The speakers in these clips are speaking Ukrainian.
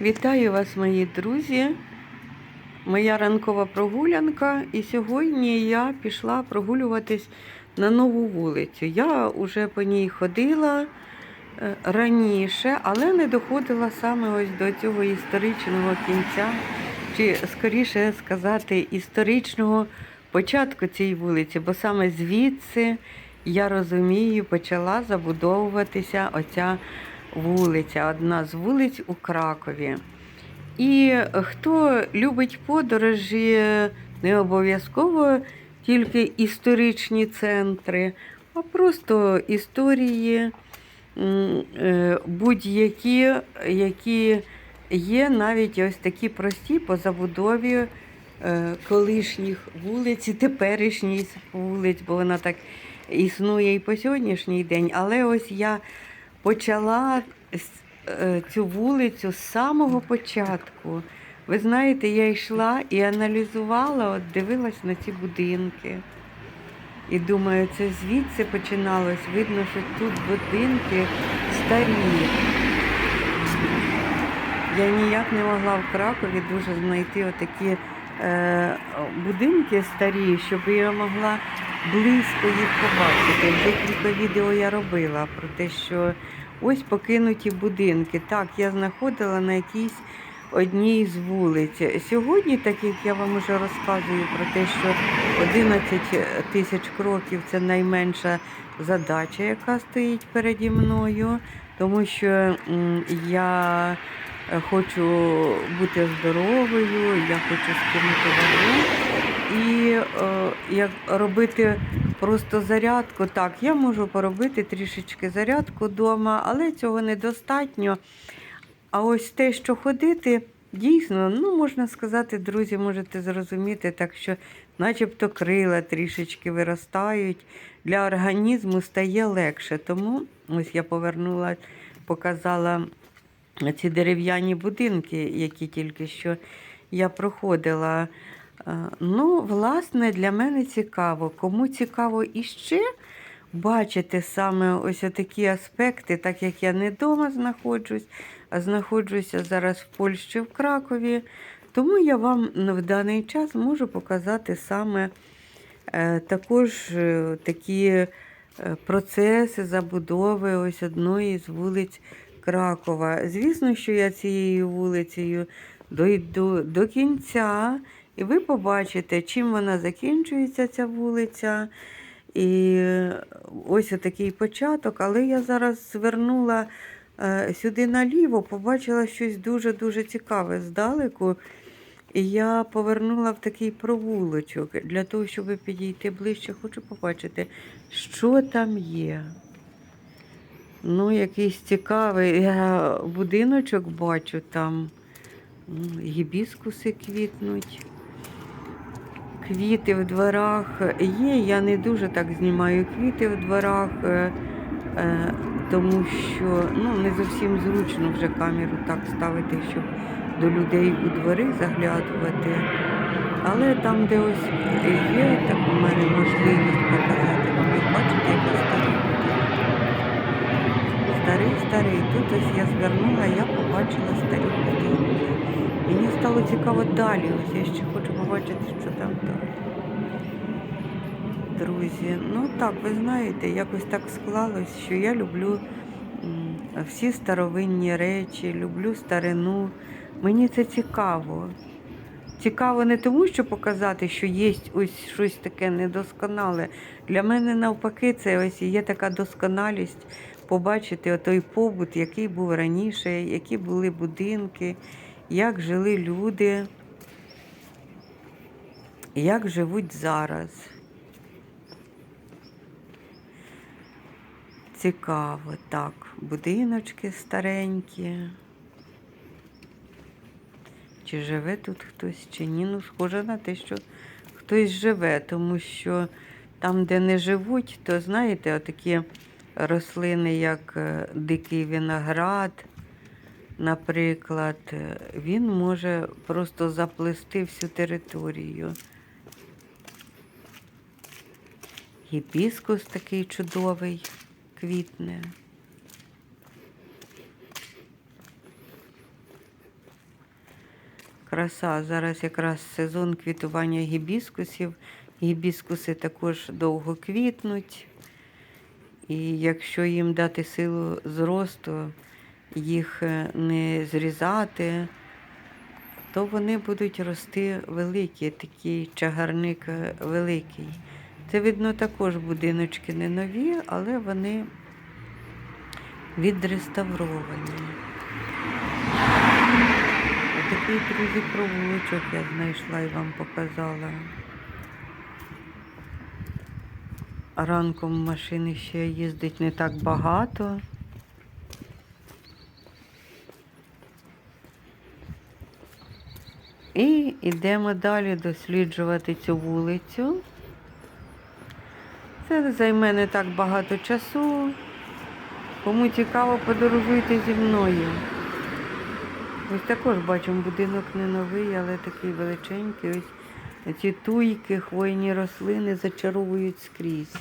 Вітаю вас, мої друзі. Моя ранкова прогулянка. І сьогодні я пішла прогулюватись на нову вулицю. Я вже по ній ходила е, раніше, але не доходила саме ось до цього історичного кінця, чи скоріше сказати, історичного початку цієї вулиці, бо саме звідси, я розумію, почала забудовуватися оця одна з вулиць у Кракові. І хто любить подорожі, не обов'язково тільки історичні центри, а просто історії е, будь-які, які є навіть ось такі прості по забудові е, колишніх вулиць і теперішніх вулиць, бо вона так існує і по сьогоднішній день. Але ось я почала е, цю вулицю з самого початку. Ви знаєте, я йшла і аналізувала, от дивилась на ці будинки. І думаю, це звідси починалось. Видно, що тут будинки старі. Я ніяк не могла в Кракові дуже знайти отакі е, будинки старі, щоб я могла близько їх побачити. Декілька відео я робила про те, що ось покинуті будинки. Так, я знаходила на якійсь одній з вулиць. Сьогодні, так як я вам вже розказую про те, що 11 тисяч кроків це найменша задача, яка стоїть переді мною, тому що я хочу бути здоровою, я хочу скинути вагу. Е, як робити просто зарядку, так, я можу поробити трішечки зарядку вдома, але цього недостатньо. А ось те, що ходити, дійсно, ну можна сказати, друзі, можете зрозуміти, так що начебто крила трішечки виростають, для організму стає легше. Тому ось я повернула, показала ці дерев'яні будинки, які тільки що я проходила. Е, Ну, власне, для мене цікаво. Кому цікаво іще бачити саме ось такі аспекти, так як я не вдома знаходжусь, а знаходжуся зараз в Польщі, в Кракові. Тому я вам в даний час можу показати саме е, також е, такі процеси забудови ось одної з вулиць Кракова. Звісно, що я цією вулицею дойду до кінця, і ви побачите, чим вона закінчується, ця вулиця. І ось такий початок, але я зараз звернула е, сюди наліво, побачила щось дуже-дуже цікаве здалеку. І я повернула в такий провулочок для того, щоб підійти ближче, хочу побачити, що там є. Ну, якийсь цікавий я будиночок бачу там. Гібіскуси квітнуть. Квіти в дворах є. Я не дуже так знімаю квіти в дворах, е, е, тому що ну, не зовсім зручно вже камеру так ставити, щоб до людей у двори заглядувати. Але там, де ось є, так у мене можливість показати ви бачите, який старий будинок. Старий, старий. Тут ось я звернула, я побачила старі будинки. Мені стало цікаво далі. Ось я ще хочу побачити, що там далі. Друзі, ну так, ви знаєте, якось так склалось, що я люблю всі старовинні речі, люблю старину. Мені це цікаво. Цікаво не тому, що показати, що є ось щось таке недосконале. Для мене навпаки, це ось є така досконалість побачити той побут, який був раніше, які були будинки, як жили люди, як живуть зараз. Цікаво, так, будиночки старенькі. Чи живе тут хтось, чи ні. Ну, схоже на те, що хтось живе, тому що там, де не живуть, то знаєте, отакі рослини, як е, дикий виноград, наприклад, е, він може просто заплести всю територію. Гібіскус такий чудовий квітне. Краса. Зараз якраз сезон квітування гібіскусів. Гібіскуси також довго квітнуть. І якщо їм дати силу зросту, їх е, не зрізати, то вони будуть рости великі, такий чагарник е, великий. Це, видно, також будиночки не нові, але вони відреставровані. Такий, друзі, провулочок я знайшла і вам показала. Ранком машини ще їздить не так багато. І йдемо далі досліджувати цю вулицю. Це займе не так багато часу. Кому цікаво, подорожуйте зі мною. Ось також бачимо будинок не новий, але такий величенький. Ось ці туйки, хвойні рослини зачаровують скрізь.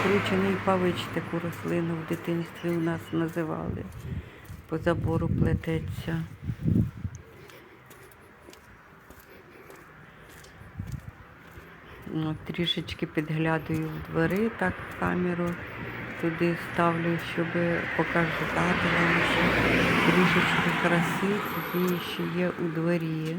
Скручений павич таку рослину в дитинстві у нас називали. По забору плететься. Ну, трішечки підглядаю в двори, так камеру туди ставлю, щоб показати вам ще трішечки краси, які ще є у дворі.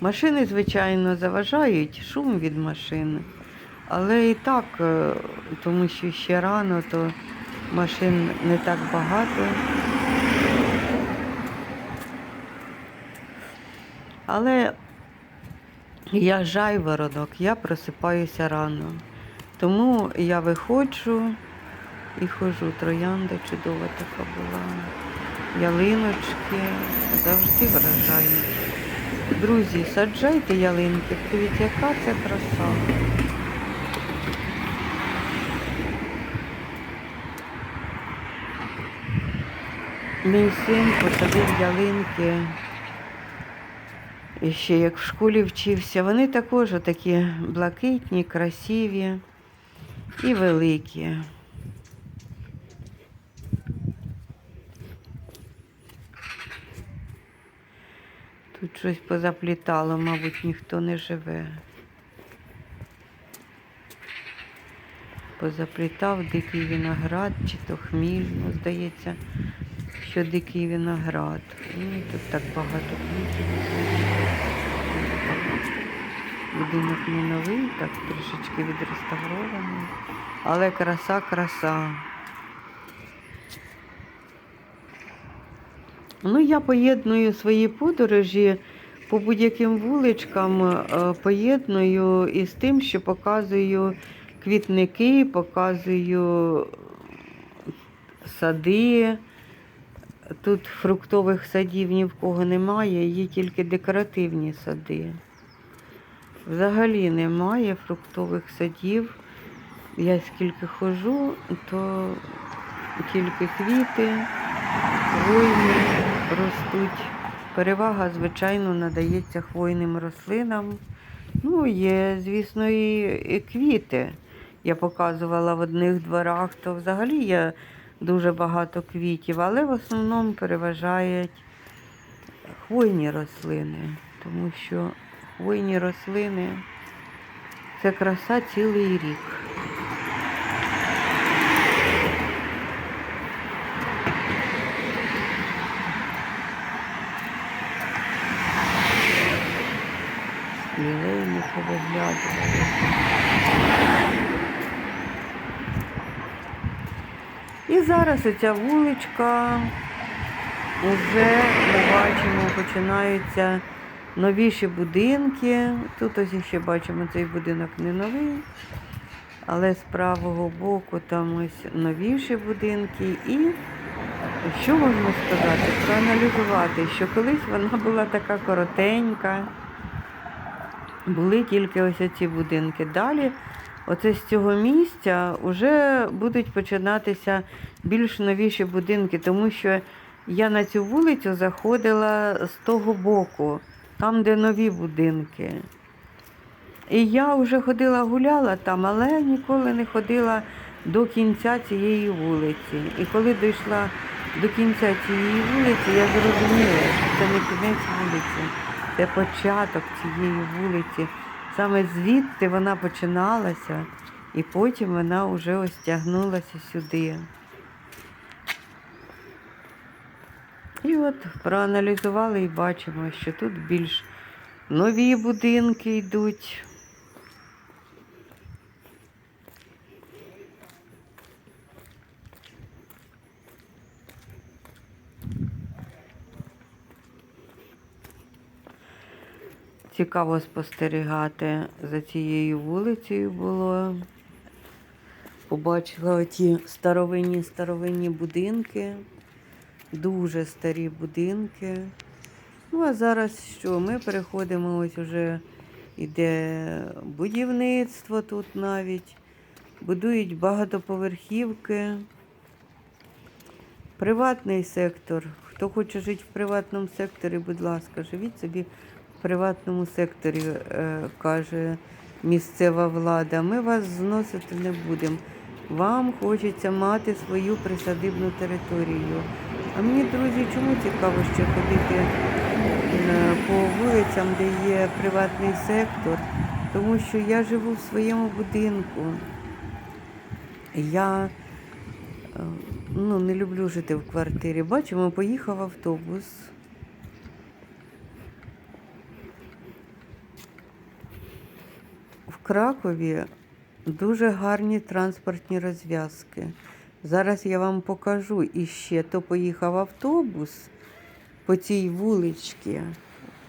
Машини, звичайно, заважають шум від машин, але і так, е, тому що ще рано, то машин не так багато. Але я жайворонок, я просипаюся рано. Тому я виходжу і ходжу. Троянда чудова така була. Ялиночки завжди вражають. Друзі, саджайте ялинки, подивіться, яка це краса. Мій син посадив ялинки. І ще як в школі вчився, вони також такі блакитні, красиві і великі. Тут щось позаплітало, мабуть, ніхто не живе. Позаплітав дикий виноград чи то хміль, ну, здається, що дикий виноград. Ну, тут так багато квітів. Будинок не новий, так трішечки відреставрований. Але краса, краса. Ну, я поєдную свої подорожі по будь-яким вуличкам, е, поєдную із тим, що показую квітники, показую сади. Тут фруктових садів ні в кого немає, є тільки декоративні сади. Взагалі немає фруктових садів. Я скільки ходжу, то тільки квіти, хвойні ростуть. Перевага, звичайно, надається хвойним рослинам. Ну, є, звісно, і, квіти. Я показувала в одних дворах, то взагалі є дуже багато квітів, але в основному переважають хвойні рослини, тому що хвойні рослини це краса цілий рік. Лілейники виглядали. І зараз оця вуличка вже ми бачимо, починаються новіші будинки. Тут ось ще бачимо цей будинок не новий, але з правого боку там ось новіші будинки. І що можна сказати? Проаналізувати, що колись вона була така коротенька. Були тільки ось ці будинки. Далі оце з цього місця вже будуть починатися більш новіші будинки, тому що я на цю вулицю заходила з того боку, там, де нові будинки. І я вже ходила гуляла там, але ніколи не ходила до кінця цієї вулиці. І коли дійшла до кінця цієї вулиці, я зрозуміла, що це не кінець вулиці, це початок цієї вулиці. Саме звідти вона починалася, і потім вона вже ось тягнулася сюди. І от проаналізували і бачимо, що тут більш нові будинки йдуть. Цікаво спостерігати за цією вулицею було. Побачила оті старовинні старовинні будинки, дуже старі будинки. Ну, а зараз що? Ми переходимо, ось уже іде будівництво тут навіть. Будують багатоповерхівки. Приватний сектор. Хто хоче жити в приватному секторі, будь ласка, живіть собі приватному секторі, е, каже місцева влада. Ми вас зносити не будемо. Вам хочеться мати свою присадибну територію. А мені, друзі, чому цікаво ще ходити е, по вулицям, де є приватний сектор? Тому що я живу в своєму будинку. Я е, ну, не люблю жити в квартирі. Бачимо, поїхав автобус. Кракові дуже гарні транспортні розв'язки. Зараз я вам покажу іще, то поїхав автобус по цій вуличці.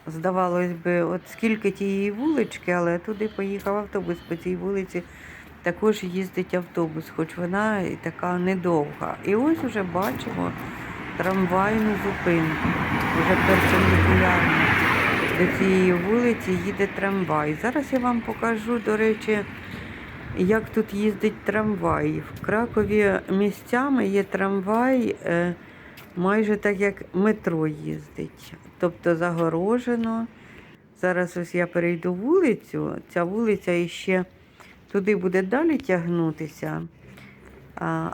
Здавалось би, от скільки тієї вулички, але туди поїхав автобус по цій вулиці. Також їздить автобус, хоч вона і така недовга. І ось уже бачимо трамвайну зупинку. Вже перпендикулярно до цієї вулиці їде трамвай. Зараз я вам покажу, до речі, як тут їздить трамвай. В Кракові місцями є трамвай е, майже так, як метро їздить. Тобто загорожено. Зараз ось я перейду вулицю. Ця вулиця іще туди буде далі тягнутися.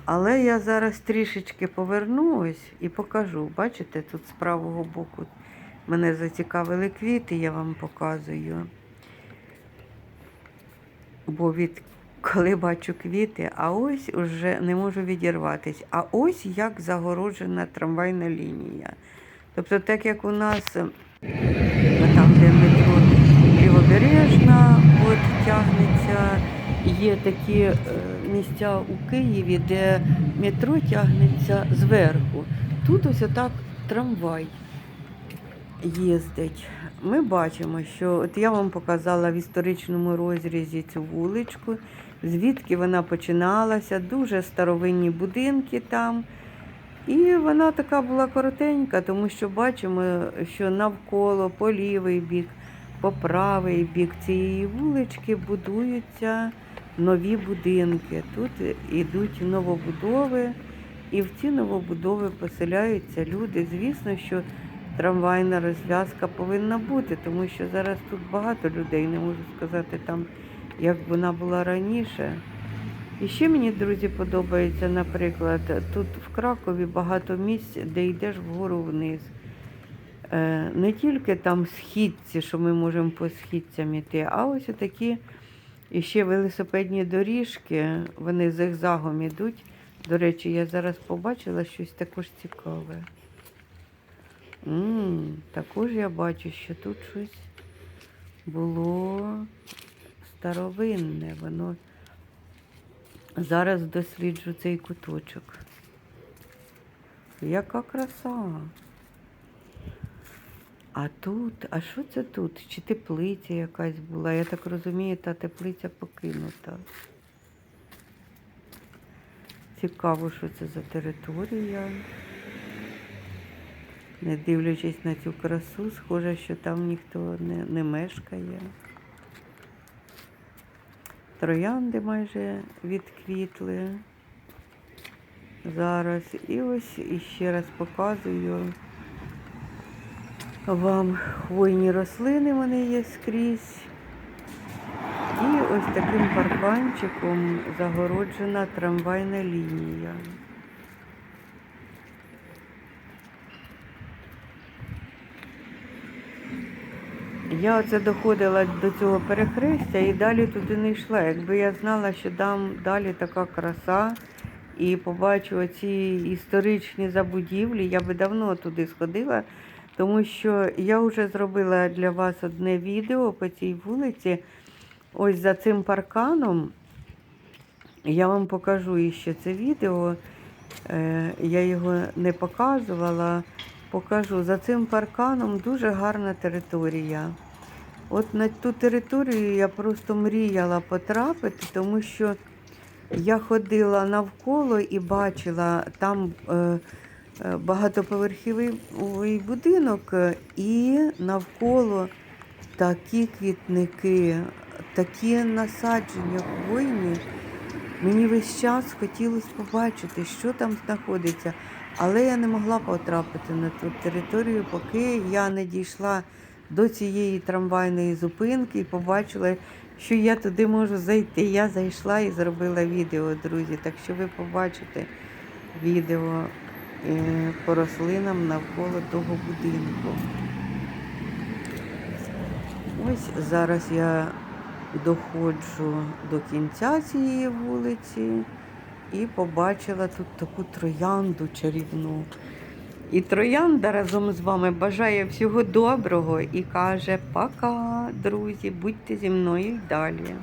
Але я зараз трішечки повернусь і покажу. Бачите, тут з правого боку мене зацікавили квіти, я вам показую. Бо від коли бачу квіти, а ось уже не можу відірватись. А ось як загороджена трамвайна лінія. Тобто, так як у нас е, там, де метро Лівобережна, от тягнеться, є такі е, місця у Києві, де метро тягнеться зверху. Тут ось отак трамвай їздить. Ми бачимо, що от я вам показала в історичному розрізі цю вуличку, звідки вона починалася, дуже старовинні будинки там. І вона така була коротенька, тому що бачимо, що навколо по лівий бік, по правий бік цієї вулички будуються нові будинки. Тут ідуть новобудови, і в ці новобудови поселяються люди. Звісно, що трамвайна розв'язка повинна бути, тому що зараз тут багато людей, не можу сказати там, як вона була раніше. І ще мені, друзі, подобається, наприклад, тут в Кракові багато місць, де йдеш вгору вниз. Е, Не тільки там східці, що ми можемо по східцям іти, а ось такі іще велосипедні доріжки, вони зигзагом ідуть. До речі, я зараз побачила щось також цікаве. М також я бачу, що тут щось було старовинне. Воно Зараз досліджу цей куточок. Яка краса. А тут, а що це тут? Чи теплиця якась була? Я так розумію, та теплиця покинута. Цікаво, що це за територія. Не дивлячись на цю красу, схоже, що там ніхто не, не мешкає. троянди майже відквітли. Зараз. І ось іще раз показую вам хвойні рослини, вони є скрізь. І ось таким парканчиком загороджена трамвайна лінія. Я оце доходила до цього перехрестя і далі туди не йшла. Якби я знала, що там далі така краса і побачу оці історичні забудівлі, я би давно туди сходила, тому що я вже зробила для вас одне відео по цій вулиці. Ось за цим парканом. Я вам покажу іще це відео. Е, Я його не показувала. Покажу. За цим парканом дуже гарна територія. От на ту територію я просто мріяла потрапити, тому що я ходила навколо і бачила там е, е, багатоповерховий будинок, е, і навколо такі квітники, такі насадження хвойні. Мені весь час хотілося побачити, що там знаходиться, але я не могла потрапити на ту територію, поки я не дійшла до цієї трамвайної зупинки і побачила, що я туди можу зайти. Я зайшла і зробила відео, друзі. Так що ви побачите відео е, по рослинам навколо того будинку. Ось зараз я доходжу до кінця цієї вулиці і побачила тут таку троянду чарівну. І троянда разом з вами бажає всього доброго і каже: пока, друзі, будьте зі мною й далі.